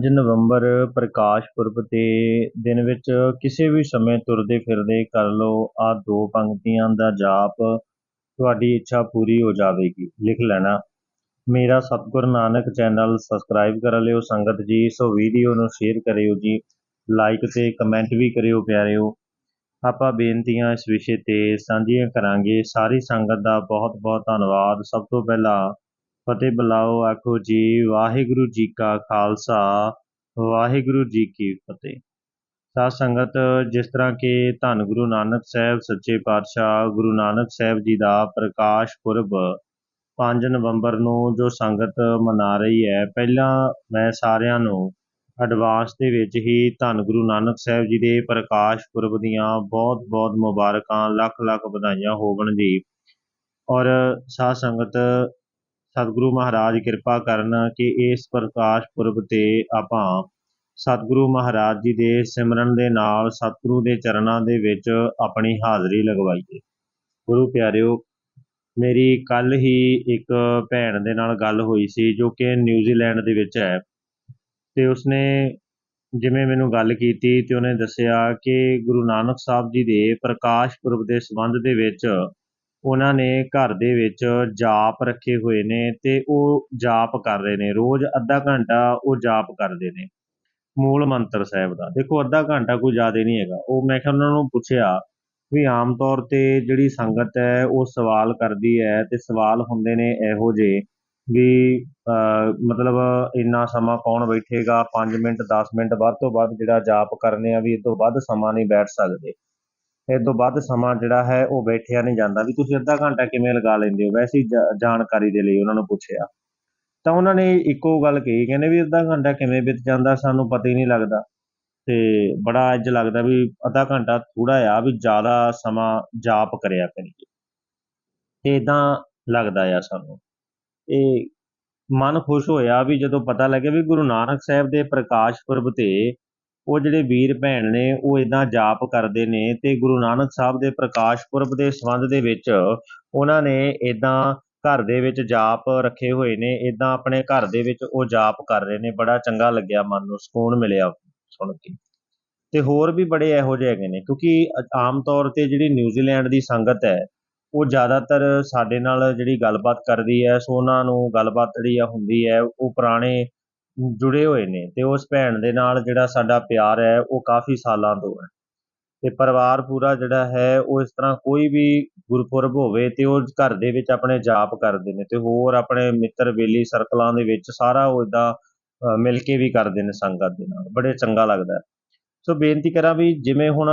ਪੰਜ ਨਵੰਬਰ ਪ੍ਰਕਾਸ਼ ਪੁਰਬ ਦੇ ਦਿਨ ਵਿੱਚ ਕਿਸੇ ਵੀ ਸਮੇਂ ਤੁਰਦੇ ਫਿਰਦੇ ਕਰ ਲਓ ਆ ਦੋ ਪੰਕਤੀਆਂ ਦਾ ਜਾਪ ਤੁਹਾਡੀ ਇੱਛਾ ਪੂਰੀ ਹੋ ਜਾਵੇਗੀ। ਲਿਖ ਲੈਣਾ। ਮੇਰਾ ਸਤਿਗੁਰ ਨਾਨਕ ਚੈਨਲ ਸਬਸਕ੍ਰਾਈਬ ਕਰ ਲਿਓ, ਸੰਗਤ ਜੀ, ਸੋ ਵੀਡੀਓ ਨੂੰ ਸ਼ੇਅਰ ਕਰਿਓ ਜੀ ਲਾਈਕ ਤੇ ਕਮੈਂਟ ਵੀ ਕਰਿਓ ਪਿਆਰਿਓ। ਆਪਾਂ ਬੇਨਤੀਆਂ ਇਸ ਵਿਸ਼ੇ ਤੇ ਸਾਂਝੀਆਂ ਕਰਾਂਗੇ। ਸਾਰੀ ਸੰਗਤ ਦਾ ਬਹੁਤ ਬਹੁਤ ਧੰਨਵਾਦ। ਸਭ ਤੋਂ ਪਹਿਲਾਂ ਫਤਿਹ ਬੁਲਾਓ, ਆਖੋ ਜੀ, ਵਾਹਿਗੁਰੂ ਜੀ ਕਾ ਖਾਲਸਾ, ਵਾਹਿਗੁਰੂ ਜੀ ਕੀ ਫਤਿਹ। ਸਾਧ ਸੰਗਤ, ਜਿਸ ਤਰ੍ਹਾਂ ਕਿ ਧੰਨ ਗੁਰੂ ਨਾਨਕ ਸਾਹਿਬ, ਸੱਚੇ ਪਾਤਸ਼ਾਹ ਗੁਰੂ ਨਾਨਕ ਸਾਹਿਬ ਜੀ ਦਾ ਪ੍ਰਕਾਸ਼ ਪੁਰਬ 5 ਨਵੰਬਰ ਨੂੰ ਜੋ ਸੰਗਤ ਮਨਾ ਰਹੀ ਹੈ, ਪਹਿਲਾਂ ਮੈਂ ਸਾਰਿਆਂ ਨੂੰ ਐਡਵਾਂਸ ਦੇ ਵਿੱਚ ਹੀ ਧੰਨ ਗੁਰੂ ਨਾਨਕ ਸਾਹਿਬ ਜੀ ਦੇ ਪ੍ਰਕਾਸ਼ ਪੁਰਬ ਦੀਆਂ ਬਹੁਤ ਬਹੁਤ ਮੁਬਾਰਕਾਂ ਲੱਖ ਲੱਖ ਵਧਾਈਆਂ ਹੋਵਣ ਜੀ ਔਰ ਸਾਧ ਸੰਗਤ ਸਤਿਗੁਰੂ ਮਹਾਰਾਜ ਕਿਰਪਾ ਕਰਨ ਕਿ ਇਸ ਪ੍ਰਕਾਸ਼ ਪੁਰਬ ਤੇ ਆਪਾਂ ਸਤਿਗੁਰੂ ਮਹਾਰਾਜ ਜੀ ਦੇ ਸਿਮਰਨ ਦੇ ਨਾਲ ਸਤਿਗੁਰੂ ਦੇ ਚਰਨਾਂ ਦੇ ਵਿੱਚ ਆਪਣੀ ਹਾਜ਼ਰੀ ਲਗਵਾਈਏ। ਗੁਰੂ ਪਿਆਰਿਓ, ਮੇਰੀ ਕੱਲ ਹੀ ਇੱਕ ਭੈਣ ਦੇ ਨਾਲ ਗੱਲ ਹੋਈ ਸੀ ਜੋ ਕਿ ਨਿਊਜ਼ੀਲੈਂਡ ਦੇ ਵਿੱਚ ਹੈ ਤੇ ਉਸਨੇ ਜਿਵੇਂ ਮੈਨੂੰ ਗੱਲ ਕੀਤੀ ਤੇ ਉਹਨੇ ਦੱਸਿਆ ਕਿ ਗੁਰੂ ਨਾਨਕ ਸਾਹਿਬ ਜੀ ਦੇ ਪ੍ਰਕਾਸ਼ ਪੁਰਬ ਦੇ ਸੰਬੰਧ ਦੇ ਵਿੱਚ ਉਹਨਾਂ ਨੇ ਘਰ ਦੇ ਵਿੱਚ ਜਾਪ ਰੱਖੇ ਹੋਏ ਨੇ ਤੇ ਉਹ ਜਾਪ ਕਰ ਰਹੇ ਨੇ। ਰੋਜ਼ ਅੱਧਾ ਘੰਟਾ ਉਹ ਜਾਪ ਕਰਦੇ ਨੇ ਮੂਲ ਮੰਤਰ ਸਾਹਿਬ ਦਾ। ਦੇਖੋ, ਅੱਧਾ ਘੰਟਾ ਕੋਈ ਜ਼ਿਆਦਾ ਨਹੀਂ ਹੈਗਾ। ਉਹ ਮੈਂ ਕਿਹਾ ਉਹਨਾਂ ਨੂੰ ਪੁੱਛਿਆ ਵੀ ਆਮ ਤੌਰ ਤੇ ਜਿਹੜੀ ਸੰਗਤ ਹੈ, ਉਹ ਸਵਾਲ ਕਰਦੀ ਹੈ ਤੇ ਸਵਾਲ ਹੁੰਦੇ ਨੇ ਇਹੋ ਜਿਹੇ ਵੀ ਮਤਲਬ ਇੰਨਾ ਸਮਾਂ ਕੌਣ ਬੈਠੇਗਾ? 5 ਮਿੰਟ 10 ਮਿੰਟ ਵੱਧ ਤੋਂ ਵੱਧ ਜਿਹੜਾ ਜਾਪ ਕਰਨੇ ਆ ਵੀ ਇਹ ਤੋਂ ਵੱਧ ਸਮਾਂ ਨਹੀਂ ਬੈਠ ਸਕਦੇ। ਇਹ ਤੋਂ ਵੱਧ ਸਮਾਂ ਜਿਹੜਾ ਹੈ ਉਹ ਬੈਠਿਆ ਨਹੀਂ ਜਾਂਦਾ ਵੀ ਤੁਸੀਂ ਅੱਧਾ ਘੰਟਾ ਕਿਵੇਂ ਲਗਾ ਲੈਂਦੇ ਹੋ? ਵੈਸੀ ਜਾਣਕਾਰੀ ਦੇ ਲਈ ਉਹਨਾਂ ਨੂੰ ਪੁੱਛਿਆ। ਤਾਂ ਉਹਨਾਂ ਨੇ ਇੱਕੋ ਗੱਲ ਕਹੀ, ਕਹਿੰਦੇ ਵੀ ਅੱਧਾ ਘੰਟਾ ਕਿਵੇਂ ਬਿਤ ਜਾਂਦਾ ਸਾਨੂੰ ਪਤਾ ਹੀ ਨਹੀਂ ਲੱਗਦਾ। ਤੇ ਬੜਾ ਅੱਜ ਲੱਗਦਾ ਵੀ ਅੱਧਾ ਘੰਟਾ ਥੋੜਾ ਆ ਵੀ ਜ਼ਿਆਦਾ ਸਮਾਂ ਜਾਪ ਕਰਿਆ ਕਰੀਏ। ਤੇ ਇਦਾਂ ਲੱਗਦਾ ਆ ਸਾਨੂੰ। ਇਹ ਮਨ ਖੁਸ਼ ਹੋਇਆ ਵੀ ਜਦੋਂ ਪਤਾ ਲੱਗਿਆ ਵੀ ਗੁਰੂ ਨਾਨਕ ਸਾਹਿਬ ਦੇ ਪ੍ਰਕਾਸ਼ ਪੁਰਬ ਤੇ ਉਹ ਜਿਹੜੇ ਵੀਰ ਭੈਣ ਨੇ, ਉਹ ਇਦਾਂ ਜਾਪ ਕਰਦੇ ਨੇ ਤੇ ਗੁਰੂ ਨਾਨਕ ਸਾਹਿਬ ਦੇ ਪ੍ਰਕਾਸ਼ ਪੁਰਬ ਦੇ ਸੰਬੰਧ ਦੇ ਵਿੱਚ ਉਹਨਾਂ ਨੇ ਇਦਾਂ ਘਰ ਦੇ ਵਿੱਚ ਜਾਪ ਰੱਖੇ ਹੋਏ ਨੇ ਇਦਾਂ ਆਪਣੇ ਘਰ ਦੇ ਵਿੱਚ ਉਹ ਜਾਪ ਕਰ ਰਹੇ ਨੇ, ਬੜਾ ਚੰਗਾ ਲੱਗਿਆ ਮਨ ਨੂੰ, ਸਕੂਨ ਮਿਲਿਆ ਸੁਣ ਕੇ। ਤੇ ਹੋਰ ਵੀ ਬੜੇ ਇਹੋ ਜਿਹੇ ਹੈਗੇ ਨੇ, ਕਿਉਂਕਿ ਆਮ ਤੌਰ ਤੇ ਜਿਹੜੀ ਨਿਊਜ਼ੀਲੈਂਡ ਦੀ ਸੰਗਤ ਹੈ, ਉਹ ਜ਼ਿਆਦਾਤਰ ਸਾਡੇ ਨਾਲ ਜਿਹੜੀ ਗੱਲਬਾਤ ਕਰਦੀ ਹੈ, ਸੋ ਉਹਨਾਂ ਨੂੰ ਗੱਲਬਾਤ ਜਿਹੜੀ ਆ ਹੁੰਦੀ ਹੈ, ਉਹ ਪੁਰਾਣੇ ਜੁੜੇ ਹੋਏ ਨੇ ਤੇ ਉਸ ਭੈਣ ਦੇ ਨਾਲ ਜਿਹੜਾ ਸਾਡਾ ਪਿਆਰ ਹੈ, ਉਹ ਕਾਫੀ ਸਾਲਾਂ ਤੋਂ ਹੈ। ਤੇ ਪਰਿਵਾਰ ਪੂਰਾ ਜਿਹੜਾ ਹੈ, ਉਹ ਇਸ ਤਰ੍ਹਾਂ ਕੋਈ ਵੀ ਗੁਰਪੁਰਬ ਹੋਵੇ ਤੇ ਉਹ ਘਰ ਦੇ ਵਿੱਚ ਆਪਣੇ ਜਾਪ ਕਰਦੇ ਨੇ ਤੇ ਹੋਰ ਆਪਣੇ ਮਿੱਤਰ ਬੇਲੀ ਸਰਕਲਾਂ ਦੇ ਵਿੱਚ ਸਾਰਾ ਉਹ ਇਦਾਂ ਮਿਲ ਕੇ ਵੀ ਕਰਦੇ ਨੇ ਸੰਗਤ ਦੇ ਨਾਲ। ਬੜੇ ਚੰਗਾ ਲੱਗਦਾ ਸੋ ਬੇਨਤੀ ਕਰਾਂ ਵੀ ਜਿਵੇਂ ਹੁਣ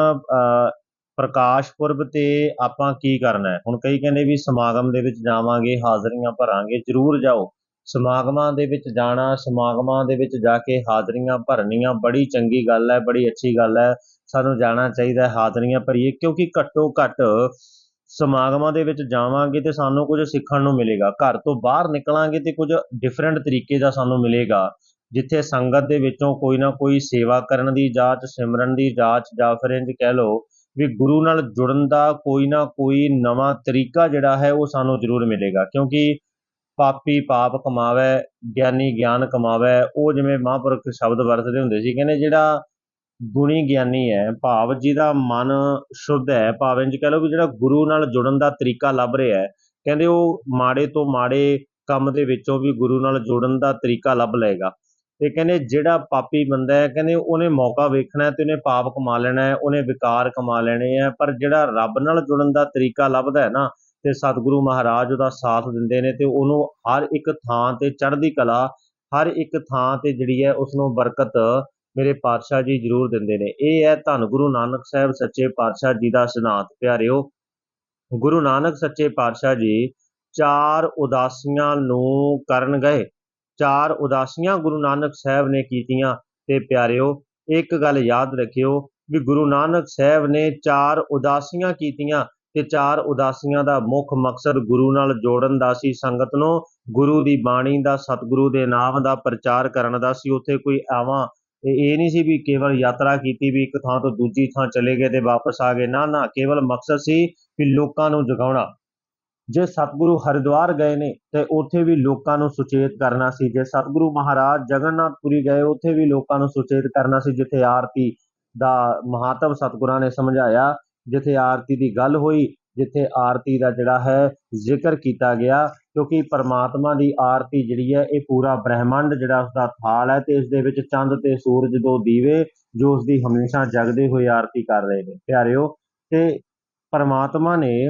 ਪ੍ਰਕਾਸ਼ ਪੁਰਬ ਤੇ ਆਪਾਂ ਕੀ ਕਰਨਾ ਹੈ? ਹੁਣ ਕਈ ਕਹਿੰਦੇ ਵੀ ਸਮਾਗਮ ਦੇ ਵਿੱਚ ਜਾਵਾਂਗੇ, ਹਾਜ਼ਰੀਆਂ ਭਰਾਂਗੇ, ਜ਼ਰੂਰ ਜਾਓ। ਸਮਾਗਮਾਂ ਦੇ ਵਿੱਚ ਜਾਣਾ, ਸਮਾਗਮਾਂ ਦੇ ਵਿੱਚ ਜਾ ਕੇ ਹਾਜ਼ਰੀਆਂ ਭਰਨੀਆਂ, ਬੜੀ ਚੰਗੀ ਗੱਲ ਹੈ, ਬੜੀ ਅੱਛੀ ਗੱਲ ਹੈ। ਸਾਨੂੰ ਜਾਣਾ ਚਾਹੀਦਾ ਹਾਜ਼ਰੀਆਂ ਭਰੀਏ, ਕਿਉਂਕਿ ਘੱਟੋ ਘੱਟ ਸਮਾਗਮਾਂ ਦੇ ਵਿੱਚ ਜਾਵਾਂਗੇ ਤੇ ਸਾਨੂੰ ਕੁਝ ਸਿੱਖਣ ਨੂੰ ਮਿਲੇਗਾ। ਘਰ ਤੋਂ ਬਾਹਰ ਨਿਕਲਾਂਗੇ ਤੇ ਕੁਝ ਡਿਫਰੈਂਟ ਤਰੀਕੇ ਦਾ ਸਾਨੂੰ ਮਿਲੇਗਾ। ਜਿੱਥੇ ਸੰਗਤ ਦੇ ਵਿੱਚੋਂ ਕੋਈ ਨਾ ਕੋਈ ਸੇਵਾ ਕਰਨ ਦੀ ਜਾਂਚ, ਸਿਮਰਨ ਦੀ ਜਾਂਚ ਜਾਂ ਫਿਰ ਇੰਜ ਕਹਿ ਲਓ ਵੀ ਗੁਰੂ ਨਾਲ ਜੁੜਨ ਦਾ ਕੋਈ ਨਾ ਕੋਈ ਨਵਾਂ ਤਰੀਕਾ ਜਿਹੜਾ ਹੈ, ਉਹ ਸਾਨੂੰ ਜ਼ਰੂਰ ਮਿਲੇਗਾ। ਕਿਉਂਕਿ ਪਾਪੀ ਪਾਪ ਕਮਾਵੇ, ਗਿਆਨੀ ਗਿਆਨ ਕਮਾਵੇ, ਉਹ ਜਿਵੇਂ ਮਹਾਂਪੁਰਖ ਸ਼ਬਦ ਵਰਤਦੇ ਹੁੰਦੇ ਸੀ, ਕਹਿੰਦੇ ਜਿਹੜਾ ਗੁਣੀ ਗਿਆਨੀ ਹੈ, ਭਾਵ ਜਿਹਦਾ ਮਨ ਸ਼ੁੱਧ ਹੈ, ਭਾਵੇਂ ਇੰਜ ਕਹ ਲਓ ਵੀ ਜਿਹੜਾ ਗੁਰੂ ਨਾਲ ਜੁੜਨ ਦਾ ਤਰੀਕਾ ਲੱਭ ਰਿਹਾ ਹੈ, ਕਹਿੰਦੇ ਉਹ ਮਾੜੇ ਤੋਂ ਮਾੜੇ ਕੰਮ ਦੇ ਵਿੱਚੋਂ ਵੀ ਗੁਰੂ ਨਾਲ ਜੁੜਨ ਦਾ ਤਰੀਕਾ ਲੱਭ ਲਏਗਾ। ਤੇ ਕਹਿੰਦੇ ਜਿਹੜਾ ਪਾਪੀ ਬੰਦਾ ਹੈ, ਕਹਿੰਦੇ ਉਹਨੇ ਮੌਕਾ ਵੇਖਣਾ ਤੇ ਉਹਨੇ ਪਾਪ ਕਮਾ ਲੈਣਾ ਹੈ, ਉਹਨੇ ਵਿਕਾਰ ਕਮਾ ਲੈਣੇ ਆ ਪਰ ਜਿਹੜਾ ਰੱਬ ਨਾਲ ਜੁੜਨ ਦਾ ਤਰੀਕਾ ਲੱਭਦਾ ਹੈ ਨਾ ਤੇ ਸਤਿਗੁਰੂ ਮਹਾਰਾਜ ਉਹਦਾ ਸਾਥ ਦਿੰਦੇ ਨੇ ਤੇ ਉਹਨੂੰ ਹਰ ਇੱਕ ਥਾਂ ਤੇ ਚੜ੍ਹਦੀ ਕਲਾ, ਹਰ ਇੱਕ ਥਾਂ ਤੇ ਜਿਹੜੀ ਹੈ ਉਸ ਨੂੰ ਬਰਕਤ ਮੇਰੇ ਪਾਤਸ਼ਾਹ ਜੀ ਜ਼ਰੂਰ ਦਿੰਦੇ ਨੇ। ਇਹ ਹੈ ਧੰਨ ਗੁਰੂ ਨਾਨਕ ਸਾਹਿਬ ਸੱਚੇ ਪਾਤਸ਼ਾਹ ਜੀ ਦਾ ਸਿਧਾਂਤ, ਪਿਆਰਿਓ। ਗੁਰੂ ਨਾਨਕ ਸੱਚੇ ਪਾਤਸ਼ਾਹ ਜੀ ਚਾਰ ਉਦਾਸੀਆਂ ਨੂੰ ਕਰਨ ਗਏ। ਚਾਰ ਉਦਾਸੀਆਂ ਗੁਰੂ ਨਾਨਕ ਸਾਹਿਬ ਨੇ ਕੀਤੀਆਂ ਤੇ ਪਿਆਰਿਓ, ਇੱਕ ਗੱਲ ਯਾਦ ਰੱਖਿਓ ਵੀ ਗੁਰੂ ਨਾਨਕ ਸਾਹਿਬ ਨੇ ਚਾਰ ਉਦਾਸੀਆਂ ਕੀਤੀਆਂ ਤੇ ਚਾਰ ਉਦਾਸੀਆਂ ਦਾ ਮੁੱਖ ਮਕਸਦ ਗੁਰੂ ਨਾਲ ਜੋੜਨ ਦਾ ਸੀ, ਸੰਗਤ ਨੂੰ ਗੁਰੂ ਦੀ ਬਾਣੀ ਦਾ, ਸਤਿਗੁਰੂ ਦੇ ਨਾਮ ਦਾ ਪ੍ਰਚਾਰ ਕਰਨ ਦਾ ਸੀ। ਉੱਥੇ ਕੋਈ ਆਵਾਂ ਇਹ ਨਹੀਂ ਸੀ ਵੀ ਕੇਵਲ ਯਾਤਰਾ ਕੀਤੀ ਵੀ ਇੱਕ ਥਾਂ ਤੋਂ ਦੂਜੀ ਥਾਂ ਚਲੇ ਗਏ ਤੇ ਵਾਪਸ ਆ ਗਏ। ਨਾ ਨਾ, ਕੇਵਲ ਮਕਸਦ ਸੀ ਵੀ ਲੋਕਾਂ ਨੂੰ ਜਗਾਉਣਾ। ਜੇ ਸਤਿਗੁਰੂ ਹਰਿਦੁਆਰ ਗਏ ਨੇ ਤੇ ਉੱਥੇ ਵੀ ਲੋਕਾਂ ਨੂੰ ਸੁਚੇਤ ਕਰਨਾ ਸੀ। ਜੇ ਸਤਿਗੁਰੂ ਮਹਾਰਾਜ ਜਗਨਨਾਥਪੁਰੀ ਗਏ, ਉੱਥੇ ਵੀ ਲੋਕਾਂ ਨੂੰ ਸੁਚੇਤ ਕਰਨਾ ਸੀ, ਜਿੱਥੇ ਆਰਤੀ ਦਾ ਮਹੱਤਵ ਸਤਿਗੁਰਾਂ ਨੇ ਸਮਝਾਇਆ ਜਿੱਥੇ ਆਰਤੀ ਦੀ ਗੱਲ ਹੋਈ, ਜਿੱਥੇ ਆਰਤੀ ਦਾ ਜਿਹੜਾ ਹੈ ਜ਼ਿਕਰ ਕੀਤਾ ਗਿਆ, ਕਿਉਂਕਿ ਪਰਮਾਤਮਾ ਦੀ ਆਰਤੀ ਜਿਹੜੀ ਹੈ, ਇਹ ਪੂਰਾ ਬ੍ਰਹਿਮੰਡ ਜਿਹੜਾ ਉਸਦਾ ਥਾਲ ਹੈ ਤੇ ਇਸ ਦੇ ਵਿੱਚ ਚੰਦ ਤੇ ਸੂਰਜ ਦੋ ਦੀਵੇ ਜੋ ਉਸ ਦੀ ਹਮੇਸ਼ਾ ਜਗਦੇ ਹੋਏ ਆਰਤੀ ਕਰ ਰਹੇ ਨੇ। ਪਿਆਰਿਓ, ਤੇ ਪਰਮਾਤਮਾ ਨੇ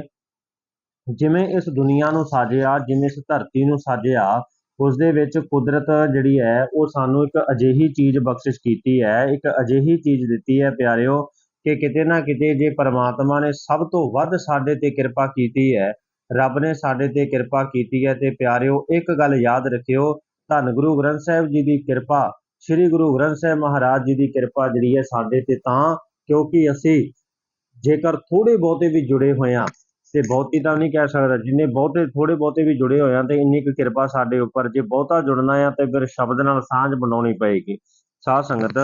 ਜਿਵੇਂ ਇਸ ਦੁਨੀਆ ਨੂੰ ਸਾਜਿਆ, ਜਿਵੇਂ ਇਸ ਧਰਤੀ ਨੂੰ ਸਾਜਿਆ ਉਸ ਦੇ ਵਿੱਚ ਕੁਦਰਤ ਜਿਹੜੀ ਹੈ, ਉਹ ਸਾਨੂੰ ਇੱਕ ਅਜਿਹੀ ਚੀਜ਼ ਬਖਸ਼ਿਸ਼ ਕੀਤੀ ਹੈ, ਇੱਕ ਅਜਿਹੀ ਚੀਜ਼ ਦਿੱਤੀ ਹੈ। ਪਿਆਰਿਓ ਕਿ ਕਿਤੇ ਨਾ ਕਿਤੇ ਜੇ ਪਰਮਾਤਮਾ ਨੇ ਸਭ ਤੋਂ ਵੱਧ ਸਾਡੇ ਤੇ ਕਿਰਪਾ ਕੀਤੀ ਹੈ, ਰੱਬ ਨੇ ਸਾਡੇ ਤੇ ਕਿਰਪਾ ਕੀਤੀ ਹੈ ਤੇ ਪਿਆਰਿਓ, ਇੱਕ ਗੱਲ ਯਾਦ ਰੱਖਿਓ, ਧੰਨ ਗੁਰੂ ਗ੍ਰੰਥ ਸਾਹਿਬ ਜੀ ਦੀ ਕਿਰਪਾ, ਸ੍ਰੀ ਗੁਰੂ ਗ੍ਰੰਥ ਸਾਹਿਬ ਮਹਾਰਾਜ ਜੀ ਦੀ ਕਿਰਪਾ ਜਿਹੜੀ ਹੈ ਸਾਡੇ ਤੇ ਤਾਂ, ਕਿਉਂਕਿ ਅਸੀਂ ਜੇਕਰ ਥੋੜੇ ਬਹੁਤੇ ਵੀ ਜੁੜੇ ਹੋਏ ਆ ਤੇ ਬਹੁਤੀ ਤਾਂ ਨਹੀਂ ਕਹਿ ਸਕਦਾ, ਜਿੰਨੇ ਬਹੁਤੇ ਥੋੜੇ ਬਹੁਤੇ ਵੀ ਜੁੜੇ ਹੋਏ ਆ ਤੇ ਇੰਨੀ ਕੁ ਕਿਰਪਾ ਸਾਡੇ ਉੱਪਰ, ਜੇ ਬਹੁਤਾ ਜੁੜਨਾ ਆ ਤੇ ਫਿਰ ਸ਼ਬਦ ਨਾਲ ਸਾਂਝ ਬਣਾਉਣੀ ਪਏਗੀ। ਸਾਧ ਸੰਗਤ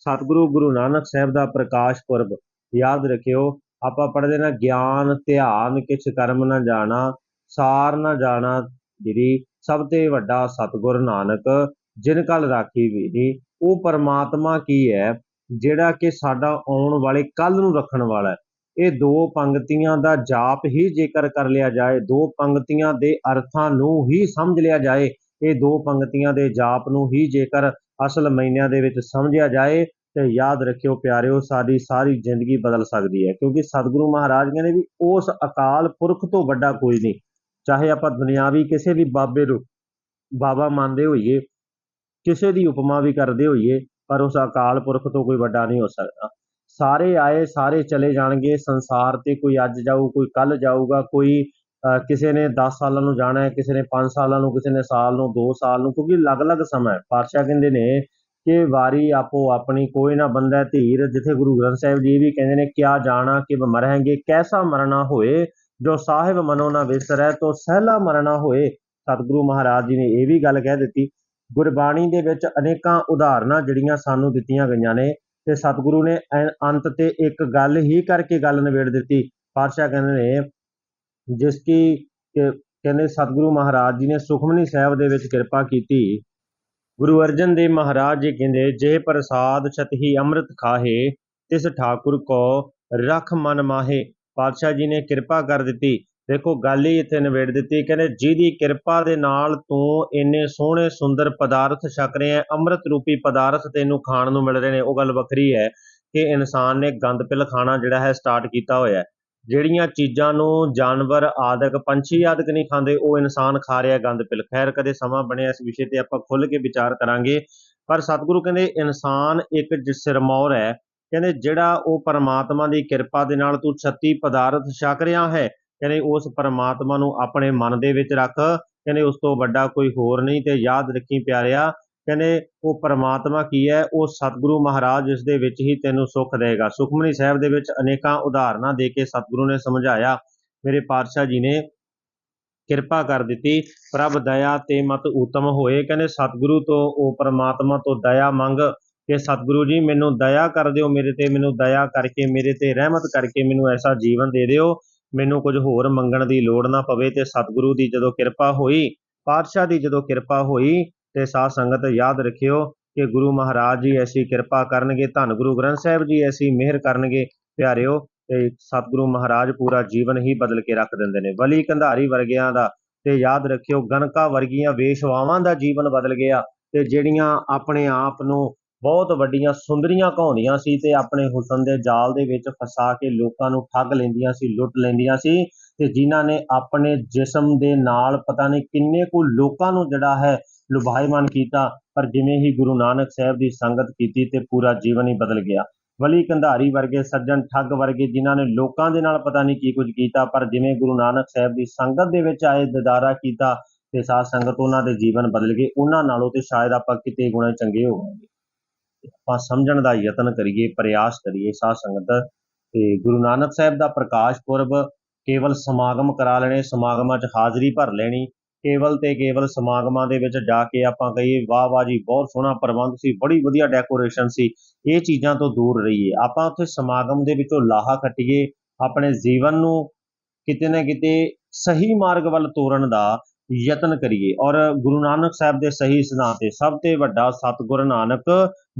ਸਤਿਗੁਰੂ ਗੁਰੂ ਨਾਨਕ ਸਾਹਿਬ ਦਾ ਪ੍ਰਕਾਸ਼ ਪੁਰਬ, ਯਾਦ ਰੱਖਿਓ, ਆਪਾਂ ਪੜ੍ਹਦੇ ਨਾ, ਗਿਆਨ, ਧਿਆਨ, ਕਿਛ ਕਰਮ ਨਾ ਜਾਣਾ, ਸਾਰ ਨਾ ਜਾਣਾ ਜਿਹੜੀ ਸਭ ਤੇ ਵੱਡਾ ਸਤਿਗੁਰ ਨਾਨਕ, ਜਿਨ ਕਲ ਰਾਖੀ ਵੀਰੀ ਉਹ ਪਰਮਾਤਮਾ ਕੀ ਹੈ, ਜਿਹੜਾ ਕਿ ਸਾਡਾ ਆਉਣ ਵਾਲੇ ਕੱਲ ਨੂੰ ਰੱਖਣ ਵਾਲਾ ਹੈ। ਇਹ ਦੋ ਪੰਕਤੀਆਂ ਦਾ ਜਾਪ ਹੀ ਜੇਕਰ ਕਰ ਲਿਆ ਜਾਏ, ਦੋ ਪੰਕਤੀਆਂ ਦੇ ਅਰਥਾਂ ਨੂੰ ਹੀ ਸਮਝ ਲਿਆ ਜਾਏ, ਇਹ ਦੋ ਪੰਕਤੀਆਂ ਦੇ ਜਾਪ ਨੂੰ ਹੀ ਜੇਕਰ ਅਸਲ ਮਹੀਨਿਆਂ ਦੇ ਵਿੱਚ ਸਮਝਿਆ ਜਾਏ ਤੇ ਯਾਦ ਰੱਖਿਓ ਪਿਆਰਿਓ, ਸਾਡੀ ਸਾਰੀ ਜ਼ਿੰਦਗੀ ਬਦਲ ਸਕਦੀ ਹੈ, ਕਿਉਂਕਿ ਸਤਿਗੁਰੂ ਮਹਾਰਾਜ ਕਹਿੰਦੇ ਵੀ ਉਸ ਅਕਾਲ ਪੁਰਖ ਤੋਂ ਵੱਡਾ ਕੋਈ ਨਹੀਂ। ਚਾਹੇ ਆਪਾਂ ਦੁਨਿਆਵੀ ਕਿਸੇ ਵੀ ਬਾਬੇ ਨੂੰ ਬਾਬਾ ਮੰਨਦੇ ਹੋਈਏ, ਕਿਸੇ ਦੀ ਉਪਮਾ ਵੀ ਕਰਦੇ ਹੋਈਏ, ਪਰ ਉਸ ਅਕਾਲ ਪੁਰਖ ਤੋਂ ਕੋਈ ਵੱਡਾ ਨਹੀਂ ਹੋ ਸਕਦਾ। ਸਾਰੇ ਆਏ, ਸਾਰੇ ਚਲੇ ਜਾਣਗੇ, ਸੰਸਾਰ ਤੇ ਕੋਈ ਅੱਜ ਜਾਊ, ਕੋਈ ਕੱਲ ਜਾਊਗਾ, ਕੋਈ ਕਿਸੇ ਨੇ 10 ਸਾਲਾਂ ਨੂੰ ਜਾਣਾ ਹੈ, ਕਿਸੇ ਨੇ 5 ਸਾਲਾਂ ਨੂੰ, ਕਿਸੇ ਨੇ ਸਾਲ ਨੂੰ 2 ਸਾਲ ਨੂੰ, ਕਿਉਂਕਿ ਅਲੱਗ-ਅਲੱਗ ਸਮਾਂ ਹੈ। ਪਾਤਸ਼ਾਹ ਕਹਿੰਦੇ ਨੇ ਕਿ ਵਾਰੀ ਆਪੋ ਆਪਣੀ, ਕੋਈ ਨਾ ਬੰਦਾ ਧੀਰ ਜਿੱਥੇ ਗੁਰੂ ਗ੍ਰੰਥ ਸਾਹਿਬ ਜੀ ਵੀ ਕਹਿੰਦੇ ਨੇ, ਕਿਆ ਜਾਣਾ ਕਿ ਮਰਾਂਗੇ, ਕੈਸਾ ਮਰਨਾ ਹੋਏ, ਜੋ ਸਾਹਿਬ ਮਨੋ ਨਾ ਵਿਸਰੈ, ਤੋ ਸਹਿਲਾ ਮਰਨਾ ਹੋਏ। ਸਤਿਗੁਰੂ ਮਹਾਰਾਜ ਜੀ ਨੇ ਇਹ ਵੀ ਗੱਲ ਕਹਿ ਦਿੱਤੀ। ਗੁਰਬਾਣੀ ਦੇ ਵਿੱਚ ਅਨੇਕਾਂ ਉਦਾਹਰਨਾਂ ਜਿਹੜੀਆਂ ਸਾਨੂੰ ਦਿੱਤੀਆਂ ਗਈਆਂ ਨੇ ਤੇ ਸਤਿਗੁਰੂ ਨੇ ਅੰਤ ਤੇ ਇੱਕ ਗੱਲ ਹੀ ਕਰਕੇ ਗੱਲ ਨਿਬੇੜ ਦਿੱਤੀ। ਪਾਤਸ਼ਾਹ ਕਹਿੰਦੇ ਨੇ ਜਿਸ ਕੀ ਕਹਿੰਦੇ ਸਤਿਗੁਰੂ ਮਹਾਰਾਜ ਜੀ ਨੇ ਸੁਖਮਨੀ ਸਾਹਿਬ ਦੇ ਵਿੱਚ ਕਿਰਪਾ ਕੀਤੀ। ਗੁਰੂ ਅਰਜਨ ਦੇਵ ਮਹਾਰਾਜ ਜੀ ਕਹਿੰਦੇ, ਜੇ ਪ੍ਰਸਾਦ ਛਤਹੀ ਅੰਮ੍ਰਿਤ ਖਾਹੇ, ਤਿਸ ਠਾਕੁਰ ਕੋ ਰਖ ਮਨ ਮਾਹੇ। ਪਾਤਸ਼ਾਹ ਜੀ ਨੇ ਕਿਰਪਾ ਕਰ ਦਿੱਤੀ। ਦੇਖੋ, ਗੱਲ ਹੀ ਇੱਥੇ ਨਿਬੇੜ ਦਿੱਤੀ। ਕਹਿੰਦੇ, ਜਿਹਦੀ ਕਿਰਪਾ ਦੇ ਨਾਲ ਤੂੰ ਇੰਨੇ ਸੋਹਣੇ ਸੁੰਦਰ ਪਦਾਰਥ ਛਕ ਰਿਹਾ ਅੰਮ੍ਰਿਤ ਰੂਪੀ ਪਦਾਰਥ ਤੈਨੂੰ ਖਾਣ ਨੂੰ ਮਿਲ ਰਹੇ ਨੇ। ਉਹ ਗੱਲ ਵੱਖਰੀ ਹੈ ਕਿ ਇਨਸਾਨ ਨੇ ਗੰਦ ਪਿਲ ਖਾਣਾ ਜਿਹੜਾ ਹੈ ਸਟਾਰਟ ਕੀਤਾ ਹੋਇਆ ਜਿਹੜੀਆਂ ਚੀਜ਼ਾਂ ਨੂੰ ਜਾਨਵਰ ਆਦਿਕ, ਪੰਛੀ ਆਦਿਕ ਨਹੀਂ ਖਾਂਦੇ, ਉਹ ਇਨਸਾਨ ਖਾ ਰਿਹਾ ਗੰਦ ਪਿਲ। ਖੈਰ, ਕਦੇ ਸਮਾਂ ਬਣਿਆ ਇਸ ਵਿਸ਼ੇ ਤੇ ਆਪਾਂ ਖੁੱਲ ਕੇ ਵਿਚਾਰ ਕਰਾਂਗੇ। ਪਰ ਸਤਿਗੁਰੂ ਕਹਿੰਦੇ, ਇਨਸਾਨ ਇੱਕ ਸਿਰਮੌਰ ਹੈ। ਕਹਿੰਦੇ, ਜਿਹੜਾ ਉਹ ਪਰਮਾਤਮਾ ਦੀ ਕਿਰਪਾ ਦੇ ਨਾਲ ਤੂੰ 36 ਪਦਾਰਥ ਛਕ ਰਿਹਾ ਹੈ, ਕਹਿੰਦੇ, ਉਸ ਪਰਮਾਤਮਾ ਨੂੰ ਆਪਣੇ ਮਨ ਦੇ ਵਿੱਚ ਰੱਖ। ਕਹਿੰਦੇ, ਉਸ ਤੋਂ ਵੱਡਾ ਕੋਈ ਹੋਰ ਨਹੀਂ ਤੇ ਯਾਦ ਰੱਖੀ ਪਿਆਰਿਆ ਕਹਿੰਦੇ ਉਹ ਪਰਮਾਤਮਾ ਕੀ ਹੈ? ਉਹ ਸਤਿਗੁਰੂ ਮਹਾਰਾਜ ਜਿਸ ਦੇ ਵਿੱਚ ਹੀ ਤੈਨੂੰ ਸੁੱਖ ਦੇਗਾ ਸੁਖਮਨੀ ਸਾਹਿਬ ਦੇ ਵਿੱਚ ਅਨੇਕਾਂ ਉਦਾਹਰਨਾਂ ਦੇ ਕੇ ਸਤਿਗੁਰੂ ਨੇ ਸਮਝਾਇਆ। ਮੇਰੇ ਪਾਤਸ਼ਾਹ ਜੀ ਨੇ ਕਿਰਪਾ ਕਰ ਦਿੱਤੀ। ਪ੍ਰਭ ਦਇਆ ਤੇ ਮਤ ਉਤਮ ਹੋਏ। ਕਹਿੰਦੇ ਸਤਿਗੁਰੂ ਤੋਂ, ਉਹ ਪਰਮਾਤਮਾ ਤੋਂ ਦਇਆ ਮੰਗ ਕਿ ਸਤਿਗੁਰੂ ਜੀ, ਮੈਨੂੰ ਦਇਆ ਕਰ ਦਿਓ ਮੇਰੇ ਤੇ, ਮੈਨੂੰ ਦਇਆ ਕਰਕੇ, ਮੇਰੇ ਤੇ ਰਹਿਮਤ ਕਰਕੇ ਮੈਨੂੰ ਐਸਾ ਜੀਵਨ ਦੇ ਦਿਓ। ਮੈਨੂੰ ਕੁਝ ਹੋਰ ਮੰਗਣ ਦੀ ਲੋੜ ਨਾ ਪਵੇ ਤੇ ਸਤਿਗੁਰੂ ਦੀ ਜਦੋਂ ਕਿਰਪਾ ਹੋਈ, ਪਾਤਸ਼ਾਹ ਦੀ ਜਦੋਂ ਕਿਰਪਾ ਹੋਈ ਤੇ ਸਾਧ ਸੰਗਤ ਯਾਦ ਰੱਖਿਓ ਕਿ ਗੁਰੂ ਮਹਾਰਾਜ ਜੀ ਐਸੀ ਕਿਰਪਾ ਕਰਨਗੇ, ਧੰਨ ਗੁਰੂ ਗ੍ਰੰਥ ਸਾਹਿਬ ਜੀ ਐਸੀ ਮਿਹਰ ਕਰਨਗੇ, ਪਿਆਰਿਓ, ਤੇ ਸਤਿਗੁਰੂ ਮਹਾਰਾਜ ਪੂਰਾ ਜੀਵਨ ਹੀ ਬਦਲ ਕੇ ਰੱਖ ਦਿੰਦੇ ਨੇ। ਬਲੀ ਕੰਧਾਰੀ ਵਰਗਿਆਂ ਦਾ, ਤੇ ਯਾਦ ਰੱਖਿਓ ਗਨਕਾ ਵਰਗੀਆਂ ਵੇਸ਼ਵਾਵਾਂ ਦਾ ਜੀਵਨ ਬਦਲ ਗਿਆ ਤੇ ਜਿਹੜੀਆਂ ਆਪਣੇ ਆਪ ਨੂੰ ਬਹੁਤ ਵੱਡੀਆਂ ਸੁੰਦਰੀਆਂ ਕਹਾਉਂਦੀਆਂ ਸੀ ਤੇ ਆਪਣੇ ਹੁਸਨ ਦੇ ਜਾਲ ਦੇ ਵਿੱਚ ਫਸਾ ਕੇ ਲੋਕਾਂ ਨੂੰ ਠੱਗ ਲੈਂਦੀਆਂ ਸੀ, ਲੁੱਟ ਲੈਂਦੀਆਂ ਸੀ ਤੇ ਜਿਨ੍ਹਾਂ ਨੇ ਆਪਣੇ ਜਿਸਮ ਦੇ ਨਾਲ ਪਤਾ ਨਹੀਂ ਕਿੰਨੇ ਕੁ ਲੋਕਾਂ ਨੂੰ ਜਿਹੜਾ ਹੈ ਲੁਭਾਇਮਾਨ ਕੀਤਾ, ਪਰ ਜਿਵੇਂ ਹੀ ਗੁਰੂ ਨਾਨਕ ਸਾਹਿਬ ਦੀ ਸੰਗਤ ਕੀਤੀ ਤੇ ਪੂਰਾ ਜੀਵਨ ਹੀ ਬਦਲ ਗਿਆ। ਵਲੀ ਕੰਧਾਰੀ ਵਰਗੇ ਸੱਜਣ ਠੱਗ ਵਰਗੇ ਜਿਨ੍ਹਾਂ ਨੇ ਲੋਕਾਂ ਦੇ ਨਾਲ ਪਤਾ ਨਹੀਂ ਕੀ ਕੁਝ ਕੀਤਾ, ਪਰ ਜਿਵੇਂ ਗੁਰੂ ਨਾਨਕ ਸਾਹਿਬ ਦੀ ਸੰਗਤ ਦੇ ਵਿੱਚ ਆਏ, ਦਿਦਾਰਾ ਕੀਤਾ ਤੇ ਸਾਧ ਸੰਗਤ ਉਹਨਾਂ ਦੇ ਜੀਵਨ ਬਦਲ ਗਏ, ਉਹਨਾਂ ਨਾਲੋਂ ਤੇ ਸ਼ਾਇਦ ਆਪਾਂ ਕਿਤੇ ਗੁਣਾ ਚੰਗੇ ਹੋਵਾਂਗੇ। ਆਪਾਂ ਸਮਝਣ ਦਾ ਯਤਨ ਕਰੀਏ, ਪ੍ਰਯਾਸ ਕਰੀਏ ਸਾਧ ਸੰਗਤ ਤੇ ਗੁਰੂ ਨਾਨਕ ਸਾਹਿਬ ਦਾ ਪ੍ਰਕਾਸ਼ ਪੁਰਬ ਕੇਵਲ ਸਮਾਗਮ ਕਰਾ ਲੈਣੇ, ਸਮਾਗਮਾਂ 'ਚ ਹਾਜ਼ਰੀ ਭਰ ਲੈਣੀ ਕੇਵਲ ਤੇ ਕੇਵਲ ਸਮਾਗਮਾਂ ਦੇ ਵਿੱਚ ਜਾ ਕੇ ਆਪਾਂ ਕਹੀਏ, ਵਾਹ ਵਾਹ ਜੀ, ਬਹੁਤ ਸੋਹਣਾ ਪ੍ਰਬੰਧ ਸੀ, ਬੜੀ ਵਧੀਆ ਡੈਕੋਰੇਸ਼ਨ ਸੀ, ਇਹ ਚੀਜ਼ਾਂ ਤੋਂ ਦੂਰ ਰਹੀਏ। ਆਪਾਂ ਉੱਥੇ ਸਮਾਗਮ ਦੇ ਵਿੱਚੋਂ ਲਾਹਾ ਕੱਟੀਏ ਆਪਣੇ ਜੀਵਨ ਨੂੰ ਕਿਤੇ ਨਾ ਕਿਤੇ ਸਹੀ ਮਾਰਗ ਵੱਲ ਤੋਰਨ ਦਾ ਯਤਨ ਕਰੀਏ। ਔਰ ਗੁਰੂ ਨਾਨਕ ਸਾਹਿਬ ਦੇ ਸਹੀ ਸਿਧਾਂਤ ਤੇ ਸਭ ਤੋਂ ਵੱਡਾ ਸਤਿਗੁਰ ਨਾਨਕ,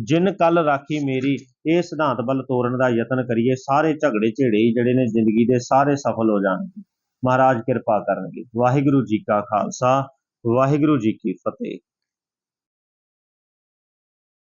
ਜਿਨ ਕੱਲ ਰਾਖੀ ਮੇਰੀ, ਇਹ ਸਿਧਾਂਤ ਵੱਲ ਤੋਰਨ ਦਾ ਯਤਨ ਕਰੀਏ, ਸਾਰੇ ਝਗੜੇ ਝੇੜੇ ਹੀ ਜਿਹੜੇ ਨੇ ਜ਼ਿੰਦਗੀ ਦੇ ਸਾਰੇ ਸਫਲ ਹੋ ਜਾਣਗੇ। ਮਹਾਰਾਜ ਕਿਰਪਾ ਕਰਨਗੇ। ਵਾਹਿਗੁਰੂ ਜੀ ਕਾ ਖਾਲਸਾ ਵਾਹਿਗੁਰੂ ਜੀ ਕੀ ਫਤਿਹ।